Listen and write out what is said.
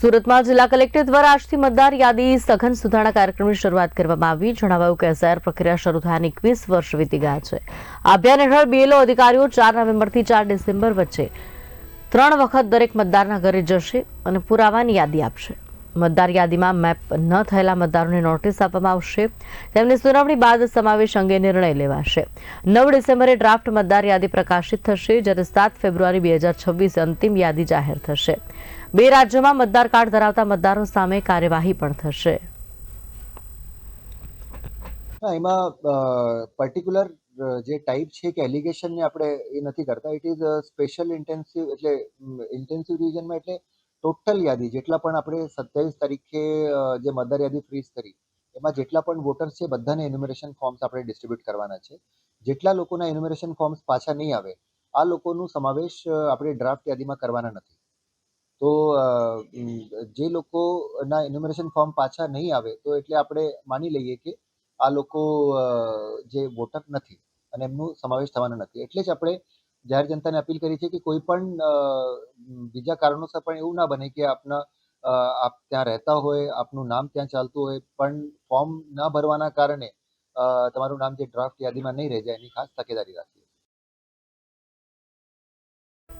સુરતમાં જિલ્લા કલેક્ટર દ્વારા આજથી મતદાર યાદી સઘન સુધારણા કાર્યક્રમની શરૂઆત કરવામાં આવી. જણાવાયું કે એસઆઈઆર પ્રક્રિયા શરૂ થયાને એકવીસ વર્ષ વીતી ગયા છે. આ અભિયાન હેઠળ બીએલઓ અધિકારીઓ ચાર નવેમ્બરથી ચાર ડિસેમ્બર વચ્ચે ત્રણ વખત દરેક મતદારના ઘરે જશે અને પુરાવાની યાદી આપશે. મતદાર યાદીમાં મેપ ન થયેલા મતદારોને નોટિસ આપવામાં આવશે. તેમની સુનાવણી બાદ સમાવેશ અંગે નિર્ણય લેવાશે. નવ ડિસેમ્બરે ડ્રાફ્ટ મતદાર યાદી પ્રકાશિત થશે, જ્યારે સાત ફેબ્રુઆરી બે હજાર છવ્વીસ અંતિમ યાદી જાહેર થશે. બે રાજ્યોમાં મતદાર કાર્ડ ધરાવતા મતદારો સામે કાર્યવાહી પણ થશે. એમાં પર્ટિક્યુલર જે ટાઈપ છે કે એલિગેશનને આપણે એ નથી કરતા. ઇટ ઇઝ સ્પેશિયલ ઇન્ટેન્સિવ એટલે ઇન્ટેન્સિવ રિવિઝનમાં એટલે ટોટલ યાદી, જેટલા પણ આપણે સત્યાવીસ તારીખે જે મતદાર યાદી ફ્રીઝ કરી, એમાં જેટલા પણ વોટર્સ છે, બધાને એન્યુમરેશન ફોર્મ્સ આપણે ડિસ્ટ્રીબ્યુટ કરવાના છે. જેટલા લોકોના એન્યુમરેશન ફોર્મ્સ પાછા નહીં આવે, આ લોકોનું સમાવેશ આપણે ડ્રાફ્ટ યાદીમાં કરવાના નથી. તો જે લોકોના એન્યુમરેશન ફોર્મ પાછા નહીં આવે, તો એટલે આપણે માની લઈએ કે આ લોકો જે વોટર નથી, અને એમનું સમાવેશ થવાનો નથી. એટલે જ આપણે જાહેર જનતાને અપીલ કરી છે કે કોઈ પણ બીજા કારણોસર પણ એવું ના બને કે આપના આપ ત્યાં રહેતા હોય, આપનું નામ ત્યાં ચાલતું હોય, પણ ફોર્મ ન ભરવાના કારણે તમારું નામ જે ડ્રાફ્ટ યાદીમાં નહીં રહી જાય એની ખાસ તકેદારી રાખીએ.